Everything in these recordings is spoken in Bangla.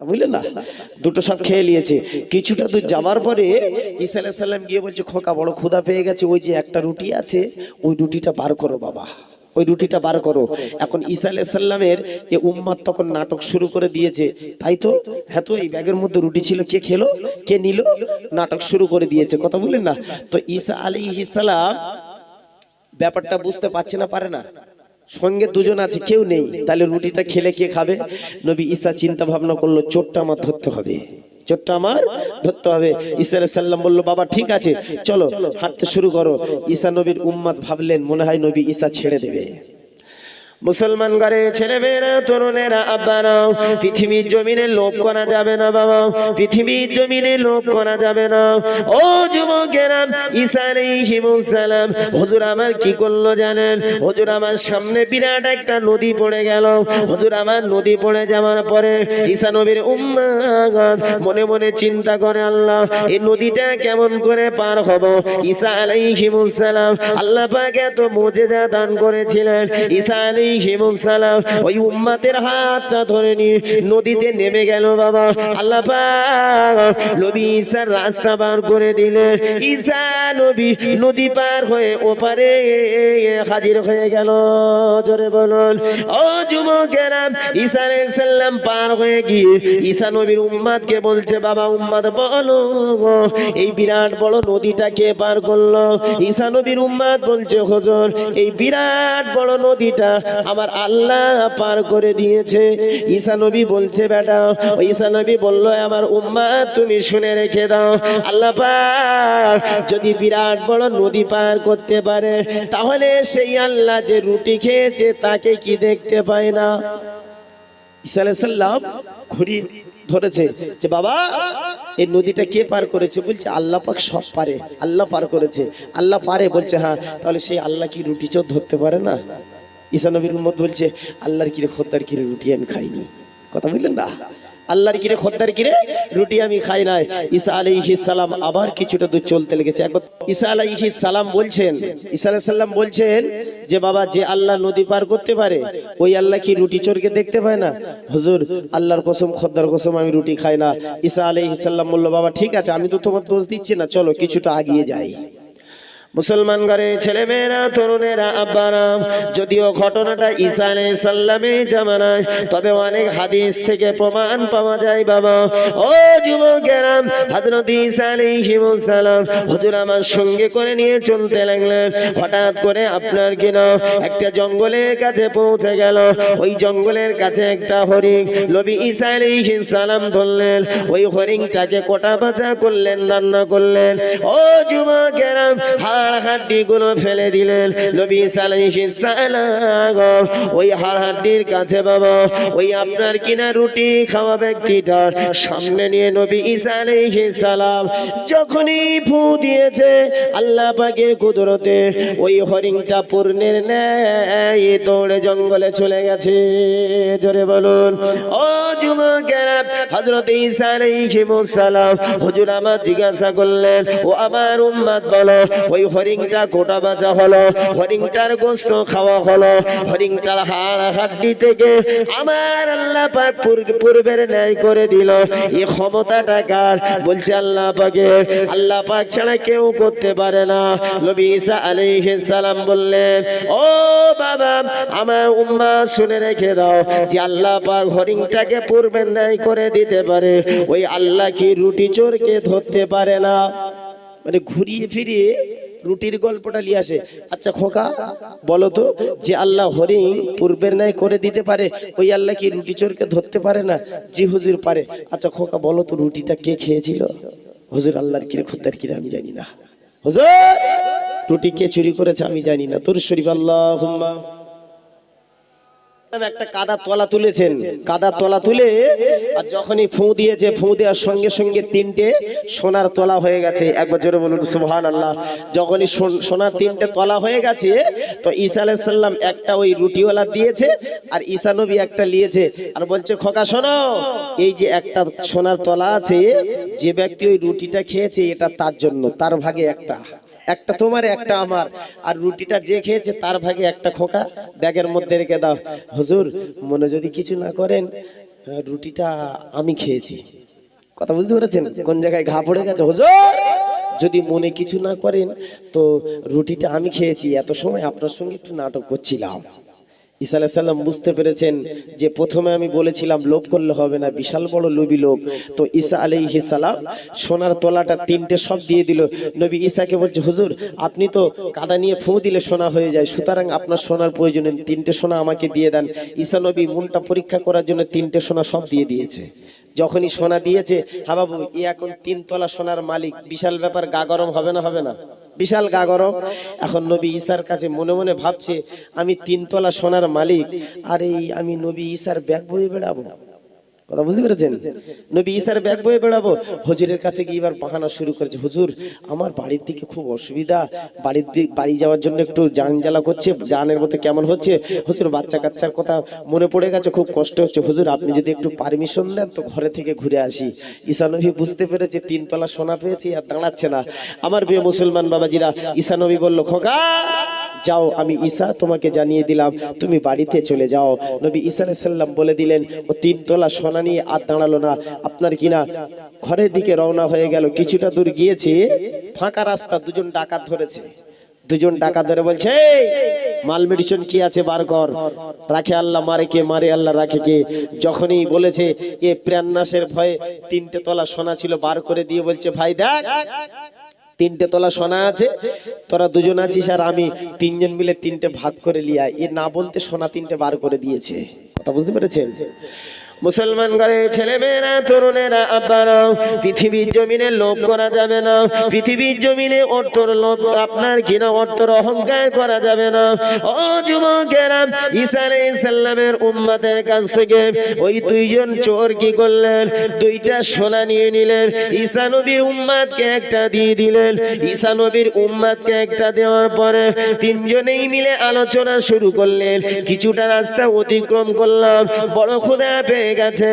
বুঝলেন না? দুটো সব খেয়ে নিয়েছে। কিছুটা দূর যাওয়ার পরে ঈসা আলাইহিস গিয়ে বলছে, খোকা, বড় ক্ষুধা পেয়ে গেছে, ওই যে একটা রুটি আছে, ওই রুটিটা বার করো বাবা। ওই রুটিটা বার করো। এখন ঈসা আলাইহিস এ উম্মাদ তখন নাটক শুরু করে দিয়েছে। তাই তো? হ্যাঁ তো, এই ব্যাগের মধ্যে রুটি ছিল, কে খেলো? কে নিল? নাটক শুরু করে দিয়েছে। কথা বললেন না? তো ঈসা আলাইহিস সালাম ব্যাপারটা বুঝতে পারছে না, পারে না? সঙ্গে দুজন আছে, কেউ নেই। তাহলে রুটিটা খেলে কে খাবে? নবী ঈসা চিন্তা ভাবনা করল, চোরটা আমার ধরতে হবে। চোরটা আমার ধরতে হবে। ঈসা সাল্লাম বলল, বাবা, ঠিক আছে, চলো, হাঁটতে শুরু করো। ঈসা নবীর উম্মাদ ভাবলেন, মনে হয় নবী ঈসা ছেড়ে দেবে। মুসলমান ঘরে ছেলেমেয়েরা তরুণেরা আব্বারা, পৃথিবীর জমিনে লোভ করা যাবে না বাবা, পৃথিবীর জমিনে লোভ করা যাবে না। ও যুবকেরা, ঈসা আলাইহিমুস সালাম, হুজুর আমার কি করল জানেন? হজুর আমার সামনে বিরাট একটা নদী পড়ে গেল। হজুর আমার নদী পড়ে যাওয়ার পরে ঈসা নবীর উম্মাদ মনে মনে চিন্তা করে, আল্লাহ, এই নদীটা কেমন করে পার হব? ঈসা আলাইহিমুস সালাম, আল্লাহ পাক এত মুজিজা দান করেছিলেন। ঈশা ঈসা আলাইহিমুস সালাম, ওই উম্মাতের হাতটা ধরে নিয়ে নদীতে নেমে গেল বাবা। আল্লাহ নবী ঈসার রাস্তা বার করে দিলেন। ঈসা নবী নদী পার হয়ে ওপারে হাজির হয়ে গেল। জোরে বলুন, ও যুবকেরা ঈসা আলাইহিস পার হয়ে গিয়ে ঈসা নবীর উম্মাদকে বলছে, বাবা, উম্মাদ, বলো এই বিরাট বড় নদীটা কে পার করল? ঈসা নবীর উম্মাদ বলছে, হুজুর, এই বিরাট বড় নদীটা আমার আল্লাহ পার করে দিয়েছে। ঈসা নবী বলছে, বেটা ঈসা নবী বলল আমার উম্মাদ তুমি শুনে রেখে দাও। আল্লাহ পাক যদি বিরাট বড় নদী পার করতে পারে, তাহলে সেই আল্লাহ যে রুটি খেয়েছে, তাকে কি দেখতে পায় না? ঈসা আলাইহিস সালাম ঘুরি ধরেছে যে, বাবা, এই নদীটা কে পার করেছে? বলছে, আল্লাহ পাক সব পারে, আল্লাহ পার করেছে। আল্লাহ পারে, বলছে হ্যাঁ তাহলে সেই আল্লাহ কি রুটি চোর ধরতে পারে না? ঈসা নবীর উম্মত বলছে, আল্লাহর কিরে খদ্দার কিরে রুটি আমি খাইনি কথা বললেন না? আল্লাহর কিরে খদ্দার কিরে রুটি আমি খাই নাই। ঈসা আলাইহিস সালাম আবার কিছুটা দূর চলতে লেগেছে। একবার ঈসা আলাইহিস সালাম বলছেন, ঈসা আলাইহিস সালাম বলছেন যে, বাবা, যে আল্লাহ নদী পার করতে পারে, ওই আল্লাহ কি রুটি চোরকে দেখতে পায় না? হুজুর, আল্লাহর কসম, খদ্দার কসম, আমি রুটি খাই না। ঈসা আলাইহিস সালাম বলল, বাবা, ঠিক আছে, আমি তো তোমার দোষ দিচ্ছি না, চলো, কিছুটা আগিয়ে যাই। মুসলমান ঘরে ছেলেমেয়েরা, তরুণেরা, আব্বারা, যদিও ঘটনাটা ঈসা আলাইহিস সাল্লামের জামানায়, তবে অনেক হাদিস থেকে প্রমাণ পাওয়া যায় বাবা। ও যুবকেরা, হযরত ঈসা আলাইহিস সালাম, হুজুর আমার সঙ্গে করে নিয়ে চলতে লাগলেন। হঠাৎ করে আপনার কিনা একটা জঙ্গলের কাছে পৌঁছে গেল। ওই জঙ্গলের কাছে একটা হরিণ, নবী ঈসা আলাইহিস সালাম ধরলেন ওই হরিণটাকে কোটা বাঁচা করলেন, রান্না করলেন। ও যুবকেরা হাড় ফেলে দিলেন। নবী সালাম ওই হাড় হাড্ডির কাছে বাবা, ওই আপনার কিনা রুটি খাওয়া সামনে নিয়ে নবী যখনই ফু দিয়েছে, আল্লাহ পাকের কুদরতে ওই হরিণটা পূর্ণের দৌড়ে জঙ্গলে চলে গেছে। জোরে বলুন, ও যুবকেরা হযরত ঈসা সালাম, হুজুর আমার জিজ্ঞাসা করলেন, ও আমার উম্মত বলো, ওই হরিণটা কোটা বাঁচা হলো হরিংটার গোস্ত খাওয়া হলো, হরিণটার হাড় হাড্ডি থেকে আমার আল্লাহ পাক পূর- পূর্বের ন্যায় করে দিল। এই ক্ষমতাটা কার? বলছে আল্লাহ পাকে আল্লাহ পাক ছাড়া কেউ করতে পারে না। নবী ঈসা আলাইহিস সালাম বললেন, ও বাবা, আমার উম্মা শুনে রেখে দাও যে আল্লাহ পাক হরিণটাকে পূর্বের ন্যায় করে দিতে পারে। ওই আল্লাহ কি রুটি চোরকে ধরতে পারে না? মানে ঘুরিয়ে ফিরিয়ে রুটির গল্পটা নিয়ে আসে। আচ্ছা খোকা, বলো তো, যে আল্লাহ হরিণ পূর্বের ন্যায় করে দিতে পারে, ওই আল্লাহ কি রুটি চোরকে ধরতে পারে না? জি, হুজুর পারে। আচ্ছা খোকা, বলো তো, রুটিটা কে খেয়েছিল? হুজুর, আল্লাহর কিরে খুদ্দার কিরে, আমি জানি না। হুজুর, রুটি কে চুরি করেছে, আমি জানি না। তোর শরীফ আল্লাহ একটা কাদা তলা তুলেছেন। কাদা তলা তুলে আর যখনই ফু দিয়েছে, ফু দেওয়ার সঙ্গে সঙ্গে তিনটে সোনার তলা হয়ে গেছে। একবার জোরে বলুন সুবহান আল্লাহ যখনই সোনার তিনটে তলা হয়ে গেছে, তো ঈসা আলাইহিস সালাম একটা ওই রুটিওয়ালা দিয়েছে আর ঈসা নবী একটা নিয়েছে। আর বলছে, খোকা, শোনো, এই যে একটা সোনার তলা আছে, যে ব্যক্তি ওই রুটিটা খেয়েছে, এটা তার জন্য, তার ভাগে একটা। একটা তোমার, একটা আমার। আর রুটিটা যে খেয়েছে তার ভাগে একটা খোকা, ব্যাগের মধ্যে রেখে দাও। হুজুর, মনে যদি কিছু না করেন রুটিটা আমি খেয়েছি। কথা বুঝতে পেরেছেন? কোন জায়গায় ঘা পড়ে গেছে? হুজুর, যদি মনে কিছু না করেন, তো রুটিটা আমি খেয়েছি। এত সময় আপনার সঙ্গে একটু নাটক করছিলাম। ঈসা বুঝতে পেরেছেন যে প্রথমে আমি বলেছিলাম, লোভ করলে হবে না, বিশাল বড় লোভী লোক। তো ঈসা আলাইহিস সালাম সোনার তোলাটা তিনটে সব দিয়ে দিল। নবী ঈসাকে বলছে, হুজুর, আপনি তো কাদা নিয়ে ফু দিলে সোনা হয়ে যায়, সুতরাং আপনার সোনার প্রয়োজনে তিনটে সোনা আমাকে দিয়ে দেন। ঈসা নবী মনটা পরীক্ষা করার জন্য তিনটে সোনা সব দিয়ে দিয়েছে। যখনই সোনা দিয়েছে হ্যাঁ বাবু ই এখন তিন তলা সোনার মালিক, বিশাল ব্যাপার, গা গরম হবে না হবে না? বিশাল গা গরম এখন নবী ঈশার কাছে মনে মনে ভাবছে, আমি তিনতলা সোনার মালিক, আর এই আমি নবী ঈশার ব্যাগ বয়ে বেড়াবো। কথা বুঝতে পেরেছেন? নবী ঈসার ব্যাগ বয়ে বেড়াবো। হুজুরের কাছে গিয়ে এবার বাহানা শুরু করেছে, হুজুর, আমার বাড়ির দিকে খুব অসুবিধা। বাড়ির দিক বাড়ি যাওয়ার জন্য একটু জান জ্বালা করছে, জানের মতো কেমন হচ্ছে? হুজুর বাচ্চা কাচ্চার কথা মনে পড়ে গেছে, খুব কষ্ট হচ্ছে। হুজুর, আপনি যদি একটু পারমিশন দেন, তো ঘরে থেকে ঘুরে আসি। ঈসা নবী বুঝতে পেরেছে, তিনতলা সোনা পেয়েছি আর দাঁড়াচ্ছে না। আমার প্রিয় মুসলমান বাবাজিরা, ঈসা নবী বলল, খোকা যাও আমি ঈসা তোমাকে জানিয়ে দিলাম তুমি বাড়িতে চলে যাও। নবী আলাইহিস সালাম বলে দিলেন ও তিনতলা সোনা নিয়ে আর দাঁড়াল না আপনার কিনা ঘরের দিকে রওনা হয়ে গেল? কিছুটা দূর গিয়েছে ফাঁকা রাস্তা দুজন ডাকাত ধরেছে। দুজন ডাকাত ধরে বলছে "এই, মাল মেডিসিন কি আছে বার কর। রাখে আল্লাহ মারে কে? মারে আল্লাহ রাখে কে? যখনই বলেছে এ প্রাণনাশের ভয়ে তিনটে তলা সোনা ছিল বার করে দিয়ে বলছে ভাই দেখ তিনটে তলা সোনা আছে, তোরা দুজন আছিস আর আমি তিনজন মিলে তিনটে ভাগ করে লিয়া এ না বলতে সোনা তিনটে বার করে দিয়েছে। কথা বুঝতে পেরেছেন? মুসলমান ঘরে ছেলে মেয়েরা তরুণেরা আব্বারা পৃথিবীর জমিনে লোভ করা যাবে না। পৃথিবীর জমিনে অর্থর লোভ, আপনার কিনা অর্থর অহংকার করা যাবে না। ও যুবকেরা, ঈসা আলাইহিস সালামের উম্মতের কাছ থেকে ওই দুইজন চোর কি করলেন? দুইটা সোনা নিয়ে নিলেন। ঈসা নবীর উম্মাদকে একটা দিয়ে দিলেন। ঈসা নবীর উম্মাদকে একটা দেওয়ার পরে তিনজনেই মিলে আলোচনা শুরু করলেন। কিছুটা রাস্তা অতিক্রম করলাম। বড় খোদা পেয়ে গেছে।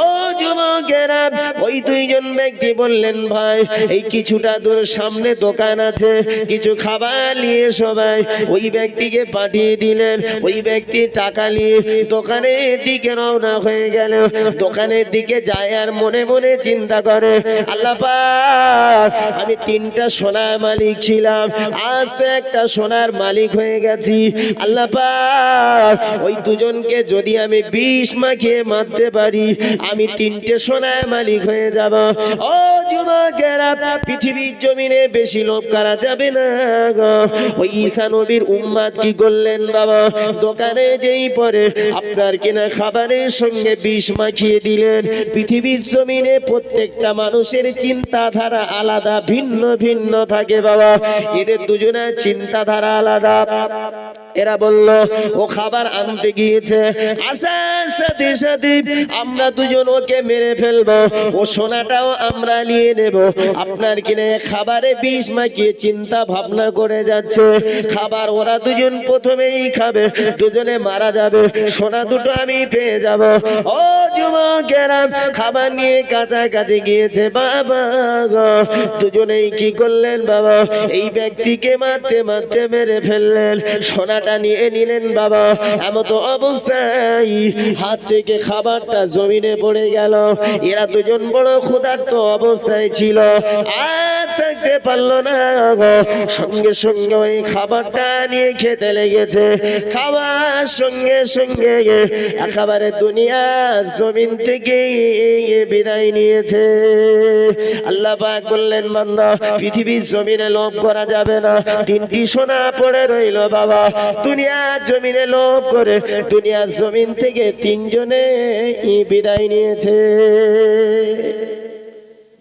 ও যুবকেরা, ওই দুইজন ব্যক্তি বললেন, ভাই, এই কিছুটা দূর সামনে দোকান আছে, কিছু খাবার নিয়ে সবাই ওই ব্যক্তিকে পাঠিয়ে দিলেন। ওই ব্যক্তি টাকা নিয়ে দোকানের দিকে রওনা হয়ে গেল। দোকানের দিকে যায় আর মনে মনে চিন্তা করে, আল্লাহ আমি তিনটা সোনার মালিক ছিলাম, আজ তো একটা সোনার মালিক হয়ে গেছি। আল্লাহ ওই দুজনকে যদি আমি বিষ মাখিয়ে মারতে পারি, আমি তিনটে সোনার মালিক হয়ে যাব। ও যুবকেরা পৃথিবীর জমিনে বেশি লোভ করা যাবে না ওই ঈসা নবীর উম্মাদ কি করলেন বাবা? দোকানে যেই পরে আপনার কিনা খাবারের সঙ্গে বিষ মাখিয়ে দিলেন। পৃথিবীর জমিনে প্রত্যেকটা মানুষের চিন্তাধারা আলাদা, ভিন্ন ভিন্ন থাকে বাবা। এদের দুজনের চিন্তাধারা আলাদা। এরা বলল, ও খাবার আনতে গিয়েছে। আসার সাথে সাথে আমরা দুজন ওকে মেরে ফেলব। ও সোনাটাও আমরা নিয়ে নেব। আপনার কিনে খাবারে বিষ মাখিয়ে চিন্তা ভাবনা করে যাচ্ছে। খাবার ওরা দুজন প্রথমেই খাবে, দুজনে মারা যাবে। সোনা দুটো আমি পেয়ে যাব। ও যুবকেরা খাবার নিয়ে কাছাকাছি গিয়েছে বাবা গো। দুজনেই কি করলেন বাবা? এই ব্যক্তিকে মারতে মারতে মেরে ফেললেন। সোনাটা নিয়ে নিলেন বাবা। এমত অবস্থায় হাত থেকে খাবারটা জমিনে পড়ে গেল। এরা দুজন বড় ক্ষুধার্ত অবস্থায় ছিল। আর থাকতে পারল না সঙ্গে সঙ্গে ওই খাবারটা নিয়ে খেতে লেগেছে। খাবার সঙ্গে সঙ্গে একেবারে দুনিয়া জমিন থেকে বিদায় নিয়েছে। আল্লাহ পাক বললেন, বান্দা, পৃথিবীর জমিনে লোভ করা যাবে না। তিনটি সোনা পড়ে রইল, বাবা। দুনিয়ার জমিনে লোভ করে দুনিয়ার জমিন থেকে তিনজনে বিদায় নিয়েছে।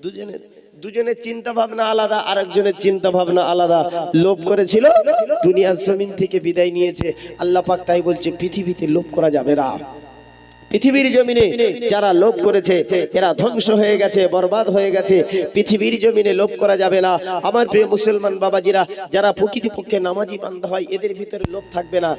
দুজনে দুজনের চিন্তা ভাবনা আলাদা, আরেকজনের চিন্তা ভাবনা আলাদা। লোভ করেছিল, দুনিয়ার জমিন থেকে বিদায় নিয়েছে। আল্লাহ পাক তাই বলছে, পৃথিবীতে লোভ করা যাবে না। পৃথিবীর জমিনে যারা লোভ করেছে, এরা ধ্বংস হয়ে গেছে, বরবাদ হয়ে গেছে। পৃথিবীর জমিনে লোভ করা যাবে না। আমার প্রিয় মুসলমান বাবাজিরা, যারা প্রকৃতিপক্ষে নামাজি বান্ধ হয়, এদের ভিতরে লোভ থাকবে না।